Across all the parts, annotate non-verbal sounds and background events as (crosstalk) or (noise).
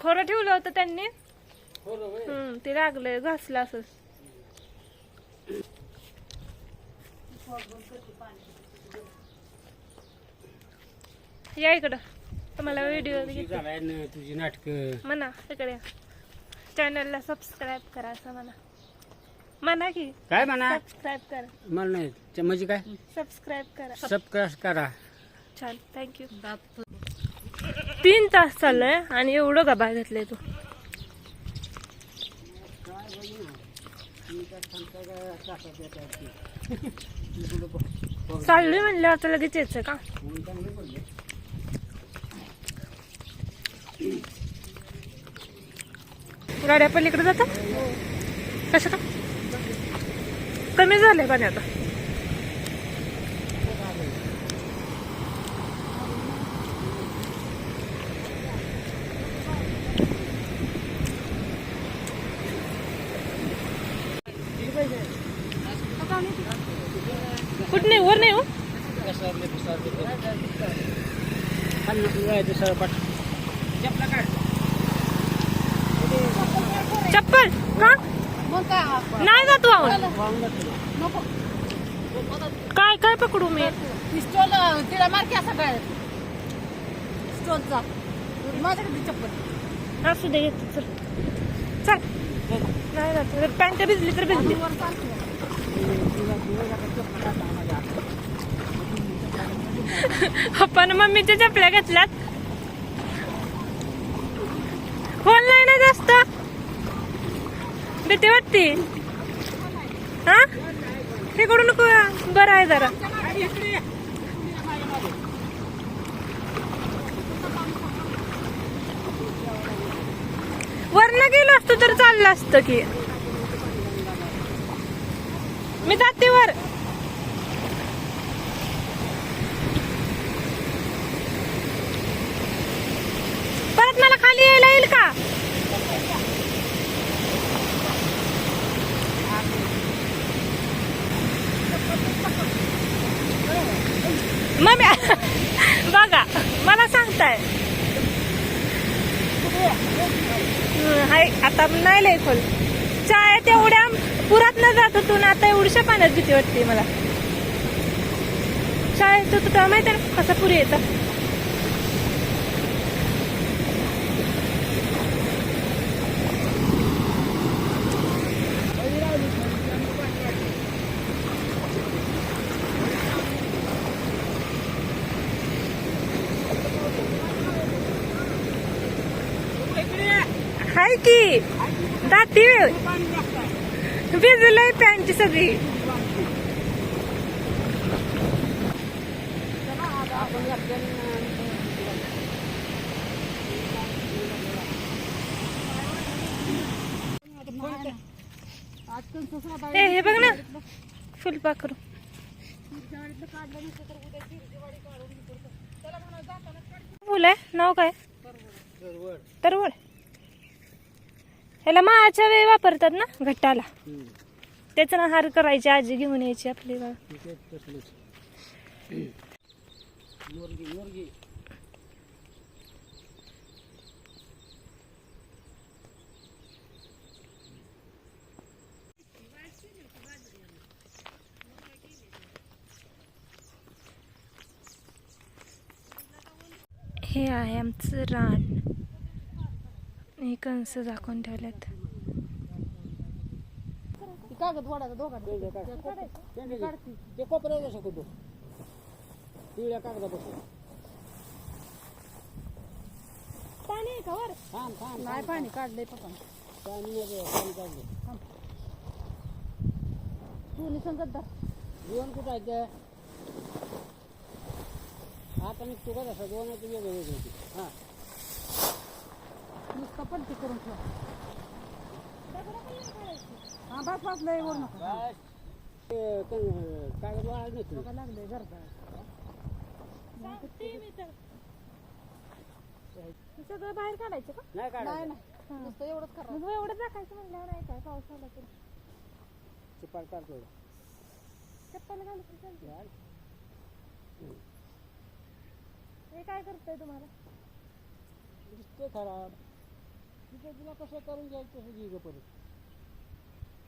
खोरं ठेवलं होतं त्यांनी. हो होय. हम्म ते लागलंय घासलं असं. या इकडं. तुम्हाला व्हिडिओ तुझी झालाय न तुझी नाटक. म्हणा इकडे चॅनलला सबस्क्राईब करा असं म्हणा. म्हणा की काय म्हणा? सबस्क्राईब करा. मला नाही म्हणजे काय? सबस्क्राईब करा. सबस्क्राईब करा. छान थँक्यू तीन तास चाललंय आणि एवढं गबा घेतलंय तू. चाललोय म्हणलं आता लगेच यायचं का? गाड्या पलीकडे जातात? कसं का? कमी झालंय पाणी आता. कुठं नाही वर नाही हो. चप्पल का? नाही जातो आहोत काय काय पकडू मी? स्टॉल तिला मार की असा काय स्टॉलचा माझ्याकडे चप्पल. असू दे येतो चल. चल. नाही जात पॅन्ट भिजली तर भिजली आपण मम्मीच्या चपल्या घेतल्यात. खोल नाही ना जास्त. भीती वाटते. हा? हे करू नको. बरं आहे जरा. वरनं गेलो असतो तर चाललं असतं की. मी जाते वर. परत मला खाली यायला येईल का? मग (laughs) बघा मला सांगताय. हाय आता नाही लय खोल. शाळेत तेवढ्या पुरात न जात होतो ना आता एवढ्या पाण्यात भीती वाटते मला. शाळेत होतो तेव्हा माहिती आहे ना कसा पुरी येतं हाय की. दाती भिजलंय पॅन्ट सगळी. ए हे बघ ना. फुलपाखरू फुल आहे. नाव काय? तरवड ह्याला माळाच्या वेळी वापरतात ना घट्टाला त्याचा ना हार करायची आजी घेऊन यायची आपली बा. हे आहे आमचं रान हे कंस झाकून ठेवल्यात. कागद वाढायचा दोघा ते कोपऱ्यात असं कुठं पिवळ्या कागदापासून पाणी आहे का वर थांब थांब नाही पाणी काढलंय पप्पा पाणी नाही पाणी काढलं संगत धर जेवण कुठं आहे ते आता निघतो का तसं जेवणाचं वेगळं वेगळं होती. हां. नुसतं पलटी करून ठेवा. हा बस बस लय वर नको. काय बघा लागलंय गरजा सगळं बाहेर काढायचं का? नाही नाही काढायचं नाही नुसतं एवढंच करा मग एवढं टाकायचं म्हणल्यावर नाही काय? पाऊस आला तर. चिपाड काढतो चप्पल घालून चालते. हे काय करतंय तुम्हाला? दिसते खराब तिथे कसं करून घ्यायचं परत.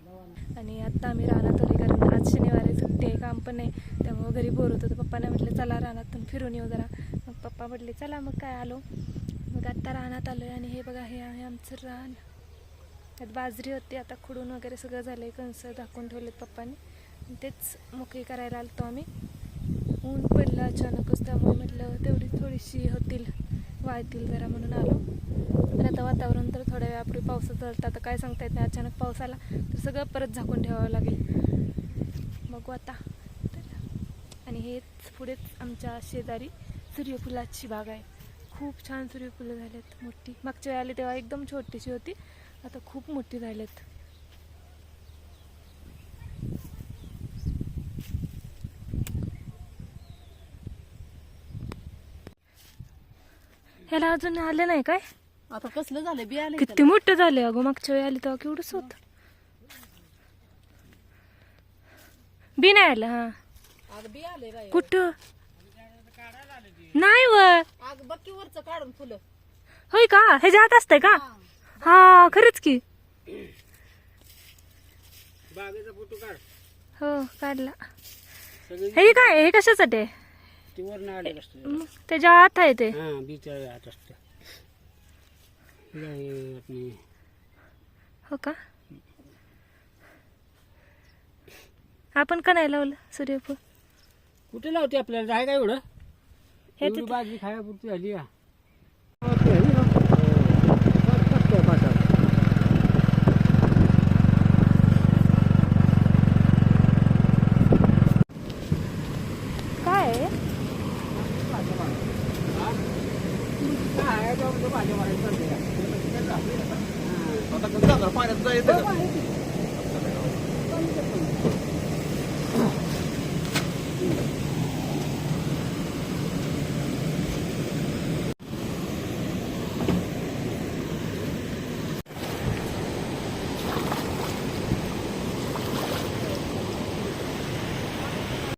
ना. आणि आत्ता आम्ही रानात आले कारण आज शनिवार आहे सुट्टी आहे काम पण नाही. त्यामुळं घरी बोर होतं तर पप्पाने म्हटलं चला रानातून फिरून येऊ जरा. मग पप्पा म्हटले चला मग काय आलो. मग आत्ता रानात आलो आहे आणि हे बघा हे आहे आमचं रान. त्यात बाजरी होती आता खुडून वगैरे सगळं झालं आहे कंस झाकून ठेवलेत पप्पाने. तेच मोकळी करायला आलतो आम्ही. ऊन पडलं अचानकच त्यामुळे म्हटलं तेवढी थोडीशी होतील वाळतील जरा म्हणून आलो. पण आता वातावरण वेळापूर्वी पावसाचं झालं आता काय सांगता येत नाही. अचानक पाऊस आला तर सगळं परत झाकून ठेवावं लागेल. बघू आता. आणि हेच पुढेच आमच्या शेजारी सूर्यफुलाची बाग आहे. खूप छान सूर्यफुलं झालेत मोठी. मागच्या वेळी आली तेव्हा एकदम छोटीशी होती. आता खूप मोठी झालेत. ह्याला अजून आले नाही काय? आता कसलं झालं बी आलं किती मोठं झाले अगं मागच्या वेळी आली तेव्हा केवढंच होत. बी नाही आलं हा. अग बी बाई. कुठं? नाही व. अग बक्की वरच काढून फुलं. होय का? ह्याच्या हात असतंय का? हा. खरंच की. बागेचा फोटो काढ. हो काढला. सगळी हे काय हे कशासाठी? आहे? ती वरनं आलेलं असतं. मग त्याच्या आत आहे ते. हां बीच्या आत असतं. हे हो का? आपण का नाही लावलं सूर्यफूल? कुठे लावते आपल्याला? आहे का एवढं? हे. बाजरी खायापुरती झाली या काय? आहे? काय